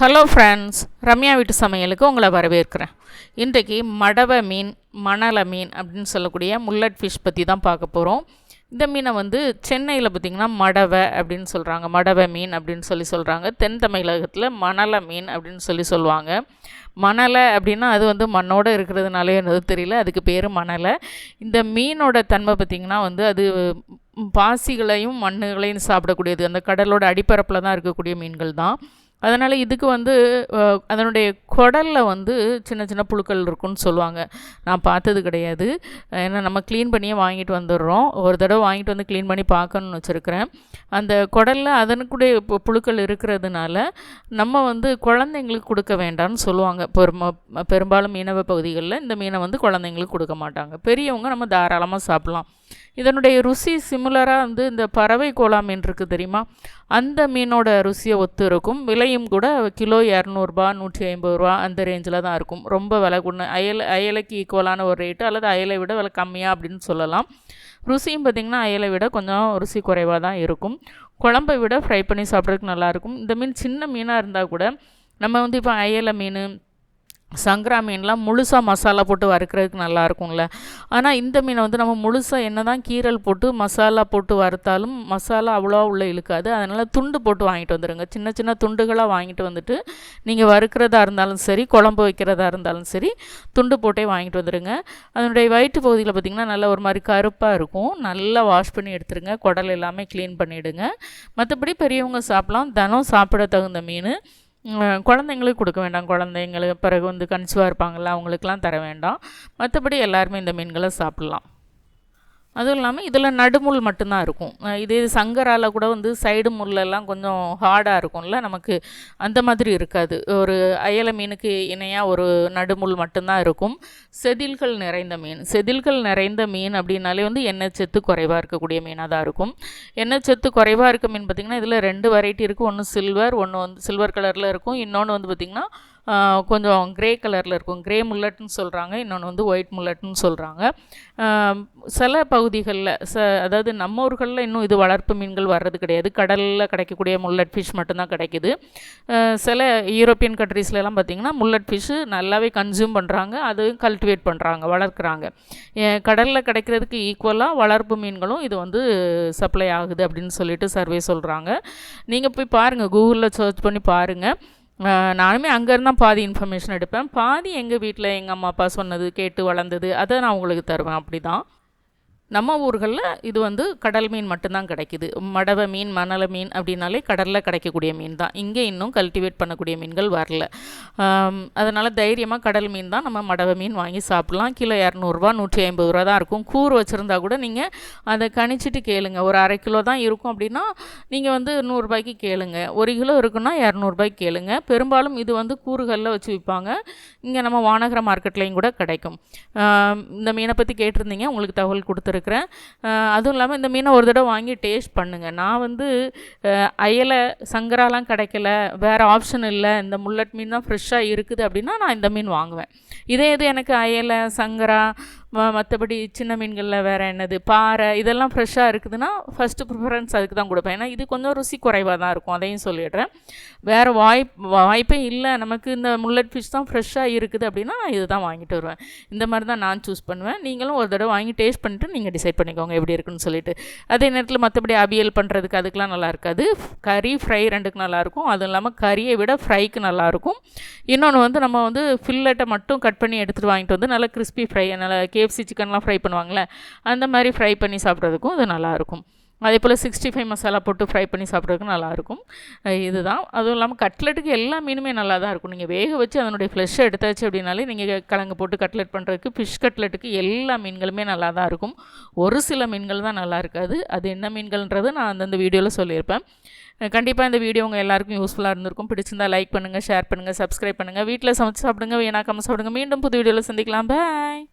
Hello friends Ramya வீட்டு சமையலுக்கு உங்களை வரவேற்கிறேன். இன்றைக்கு மடவை மீன் மணலை மீன் அப்படின்னு சொல்லக்கூடிய முல்லட் ஃபிஷ் பற்றி தான் பார்க்க போகிறோம் இந்த மீனை வந்து சென்னையில் பார்த்திங்கன்னா மடவை அப்படின்னு சொல்கிறாங்க மடவை மீன் அப்படின்னு சொல்லி சொல்கிறாங்க தென் தமிழகத்தில் மணலை மீன் அப்படின்னு சொல்லி சொல்லுவாங்க. மணலை அப்படின்னா அது வந்து மண்ணோடு இருக்கிறதுனாலே என்னது தெரியல அதுக்கு பேர் மணலை. இந்த மீனோட தன்மை பார்த்திங்கன்னா வந்து அது பாசிகளையும் மண்ணுகளையும் சாப்பிடக்கூடியது. அந்த கடலோட அடிப்பரப்பில் தான் இருக்கக்கூடிய மீன்கள் தான். அதனால் இதுக்கு வந்து அதனுடைய குடலில் வந்து சின்ன சின்ன புழுக்கள் இருக்குன்னு சொல்லுவாங்க. நான் பார்த்தது கிடையாது. ஏன்னா நம்ம க்ளீன் பண்ணியே வாங்கிட்டு வந்துடுறோம். ஒரு தடவை வாங்கிட்டு வந்து க்ளீன் பண்ணி பார்க்கணுன்னு வச்சுருக்கிறேன். அந்த குடலில் அதனுக்குடைய பு- புழுக்கள் இருக்கிறதுனால நம்ம வந்து குழந்தைங்களுக்கு கொடுக்க வேண்டாம்னு சொல்லுவாங்க. பெரும பெரும்பாலும் மீனவ பகுதிகளில் இந்த மீனை வந்து குழந்தைங்களுக்கு கொடுக்க மாட்டாங்க. பெரியவங்க நம்ம தாராளமாக சாப்பிட்லாம். இதனுடைய ருசி சிமிலராக வந்து இந்த பறவை கோலா மீன் இருக்குது தெரியுமா? அந்த மீனோட ருசியை ஒத்து இருக்கும். விலையும் கூட கிலோ இரநூறுபா நூற்றி ஐம்பது ரூபா அந்த ரேஞ்சில் தான் இருக்கும். ரொம்ப விலை கொண்டு அயல் அயலைக்கு ஈக்குவலான ஒரு ரேட்டு அல்லது அயலை விட விலை கம்மியாக அப்படின்னு சொல்லலாம். ருசியும் பார்த்திங்கன்னா அயலை விட கொஞ்சம் ருசி குறைவாக தான் இருக்கும். குழம்பை விட ஃப்ரை பண்ணி சாப்பிட்றதுக்கு நல்லாயிருக்கும் இந்த மீன் சின்ன மீனாக இருந்தால் கூட நம்ம வந்து இப்போ அயலை மீன் சங்கரா மீன்லாம் முழுசாக மசாலா போட்டு வறுக்கிறதுக்கு நல்லா இருக்கும்ல ஆனால் இந்த மீனை வந்து நம்ம முழுசாக என்ன தான் கீரல் போட்டு மசாலா போட்டு வறுத்தாலும் மசாலா அவ்வளோவா உள்ளே இழுக்காது. அதனால் துண்டு போட்டு வாங்கிட்டு வந்துடுங்க சின்ன சின்ன துண்டுகளாக வாங்கிட்டு வந்துட்டு நீங்கள் வறுக்கிறதா இருந்தாலும் சரி குழம்பு வைக்கிறதா இருந்தாலும் சரி துண்டு போட்டே வாங்கிட்டு வந்துடுங்க அதனுடைய வயிற்று பகுதியில் பார்த்திங்கன்னா நல்ல ஒரு மாதிரி கருப்பாக இருக்கும். நல்லா வாஷ் பண்ணி எடுத்துருங்க. குடல் எல்லாமே க்ளீன் பண்ணிவிடுங்க மற்றபடி பெரியவங்க சாப்பிட்லாம். தினம் சாப்பிட தகுந்த மீன். குழந்தைங்களுக்கு கொடுக்க வேண்டாம். குழந்தைங்களுக்கு பிறகு வந்து கன்சிவாக இருப்பாங்கள்ல அவங்களுக்கெல்லாம் தர வேண்டாம். மற்றபடி எல்லாருமே இந்த மீன்களை சாப்பிட்லாம். அதுவும் இல்லாமல் இதில் நடுமுள் மட்டும்தான் இருக்கும். இதே சங்கரால் கூட வந்து சைடு முள்ளெல்லாம் கொஞ்சம் ஹார்டாக இருக்கும்ல நமக்கு அந்த மாதிரி இருக்காது. ஒரு அயல மீனுக்கு இணையாக ஒரு நடுமுள் மட்டும்தான் இருக்கும். செதில்கள் நிறைந்த மீன். செதில்கள் நிறைந்த மீன் அப்படின்னாலே வந்து எண்ணெய் சத்து குறைவாக இருக்கக்கூடிய மீனாக தான் இருக்கும். எண்ணெய் சத்து குறைவாக இருக்க மீன் பார்த்திங்கன்னா இதில் ரெண்டு வெரைட்டி இருக்குது ஒன்று சில்வர் ஒன்று வந்து சில்வர் கலரில் இருக்கும். இன்னொன்று வந்து பார்த்திங்கன்னா கொஞ்சம் கிரே கலரில் இருக்கும். கிரே முல்லட்னு சொல்கிறாங்க இன்னொன்று வந்து ஒயிட் முல்லட்னு சொல்கிறாங்க சில பகுதிகளில் ச அதாவது நம்ம ஊர்களில் இன்னும் இது வளர்ப்பு மீன்கள் வர்றது கிடையாது. கடலில் கிடைக்கக்கூடிய முல்லட் ஃபிஷ் மட்டும்தான் கிடைக்குது. சில யூரோப்பியன் கண்ட்ரீஸ்லலாம் பார்த்திங்கன்னா முல்லட் ஃபிஷ்ஷு நல்லாவே கன்சியூம் பண்ணுறாங்க அதுவும் கல்டிவேட் பண்ணுறாங்க வளர்க்குறாங்க. கடலில் கிடைக்கிறதுக்கு ஈக்குவலாக வளர்ப்பு மீன்களும் இது வந்து சப்ளை ஆகுது அப்படின்னு சொல்லிட்டு சர்வே சொல்கிறாங்க நீங்கள் போய் பாருங்கள் கூகுளில் சர்ச் பண்ணி பாருங்கள் நானுமே அங்கேருந்து தான் பாதி இன்ஃபர்மேஷன் எடுப்பேன். பாதி எங்கள் வீட்டில் எங்கள் அம்மா அப்பா சொன்னது கேட்டு வளர்ந்தது அதை நான் உங்களுக்கு தருவேன். அப்படி தான் நம்ம ஊர்களில் இது வந்து கடல் மீன் மட்டும்தான் கிடைக்குது. மடவை மீன் மணலை மீன் அப்படின்னாலே கடலில் கிடைக்கக்கூடிய மீன் தான். இங்கே இன்னும் கல்டிவேட் பண்ணக்கூடிய மீன்கள் வரல. அதனால் தைரியமாக கடல் மீன் தான் நம்ம மடவை மீன் வாங்கி சாப்பிட்லாம். கிலோ இரநூறுவா நூற்றி ஐம்பது ரூபா தான் இருக்கும். கூறு வச்சுருந்தா கூட நீங்கள் அதை கணிச்சிட்டு கேளுங்க. ஒரு அரை கிலோ தான் இருக்கும் அப்படின்னா நீங்கள் வந்து நூறுரூபாய்க்கு கேளுங்க. ஒரு கிலோ இருக்குன்னா இரநூறுபாய்க்கு கேளுங்க. பெரும்பாலும் இது வந்து கூறுகளில் வச்சு விற்பாங்க. இங்கே நம்ம வானகர மார்க்கெட்லேயும் கூட கிடைக்கும். இந்த மீனை பற்றி கேட்டிருந்தீங்க. உங்களுக்கு தகவல் கொடுத்துரு இருக்கிறேன் அதுவும் இல்லாமல் இந்த மீனை ஒரு தடவை வாங்கி டேஸ்ட் பண்ணுங்கள் நான் வந்து அயலை சங்கராலாம் கிடைக்கல. வேறு ஆப்ஷன் இல்லை. இந்த முல்லட் மீன் தான் ஃப்ரெஷ்ஷாக இருக்குது அப்படின்னா நான் இந்த மீன் வாங்குவேன். இதே இது எனக்கு அயலை சங்கரா மற்றபடி சின்ன மீன்களில் வேறு என்னது? பாறை இதெல்லாம் ஃப்ரெஷ்ஷாக இருக்குதுன்னா ஃபஸ்ட்டு ப்ரிஃபரன்ஸ் அதுக்கு தான் கொடுப்பேன். ஏன்னா இது கொஞ்சம் ருசி குறைவாக தான் இருக்கும். அதையும் சொல்லிடுறேன். வேறு வாய்ப் வாய்ப்பே இல்லை. நமக்கு இந்த முல்லட் ஃபிஷ் தான் ஃப்ரெஷ்ஷாக இருக்குது அப்படின்னா நான் இது தான் வாங்கிட்டு வருவேன். இந்த மாதிரி தான் நான் சூஸ் பண்ணுவேன். நீங்களும் ஒரு தடவை வாங்கி டேஸ்ட் பண்ணிட்டு நீங்கள் டிசைட் பண்ணிக்கோங்க எப்படி இருக்குன்னு சொல்லிட்டு. அதே நேரத்தில் மற்றபடி அவியல் பண்ணுறதுக்கு அதுக்கெலாம் நல்லா இருக்காது. கறி ஃப்ரை ரெண்டுக்கு நல்லாயிருக்கும் அதுவும் இல்லாமல் கறியை விட ஃப்ரைக்கு நல்லாயிருக்கும் இன்னொன்று வந்து நம்ம வந்து ஃபில்லட்டை மட்டும் கட் பண்ணி எடுத்துகிட்டு வாங்கிட்டு வந்து நல்லா கிறிஸ்பி ஃப்ரை நல்லா கேஎஃப்சி சிக்கன்லாம் ஃப்ரை பண்ணுவாங்களே அந்த மாதிரி ஃப்ரை பண்ணி சாப்பிட்றதுக்கும் இது நல்லாயிருக்கும். அதே போல் சிக்ஸ்டி ஃபைவ் மசாலா போட்டு ஃப்ரை பண்ணி சாப்பிட்றதுக்கு நல்லாயிருக்கும். இதுதான். அதுவும் இல்லாமல் கட்லெட்டுக்கு எல்லா மீனுமே நல்லா தான் இருக்கும். நீங்கள் வேக வச்சு அதனுடைய ஃப்ரெஷ்ஷை எடுத்தாச்சு அப்படின்னாலே நீங்கள் கிழங்கு போட்டு கட்லெட் பண்ணுறதுக்கு ஃபிஷ் கட்லெட்டுக்கு எல்லா மீன்களுமே நல்லா தான் இருக்கும். ஒரு சில மீன்கள் தான் நல்லா இருக்காது அது என்ன மீன்கள்ன்றது நான் அந்தந்த வீடியோவில் சொல்லியிருப்பேன். கண்டிப்பாக இந்த வீடியோ உங்கள் எல்லாருக்கும் யூஸ்ஃபுல்லாக இருந்திருக்கும். பிடிச்சிருந்தா லைக் பண்ணுங்கள் ஷேர் பண்ணுங்கள் சப்ஸ்கிரைப் பண்ணுங்கள் வீட்டில் சமைச்சு சாப்பிடுங்க வீணாக்காமல் சாப்பிடுங்க. மீண்டும் புது வீடியோவில் சந்திக்கலாம். பாய்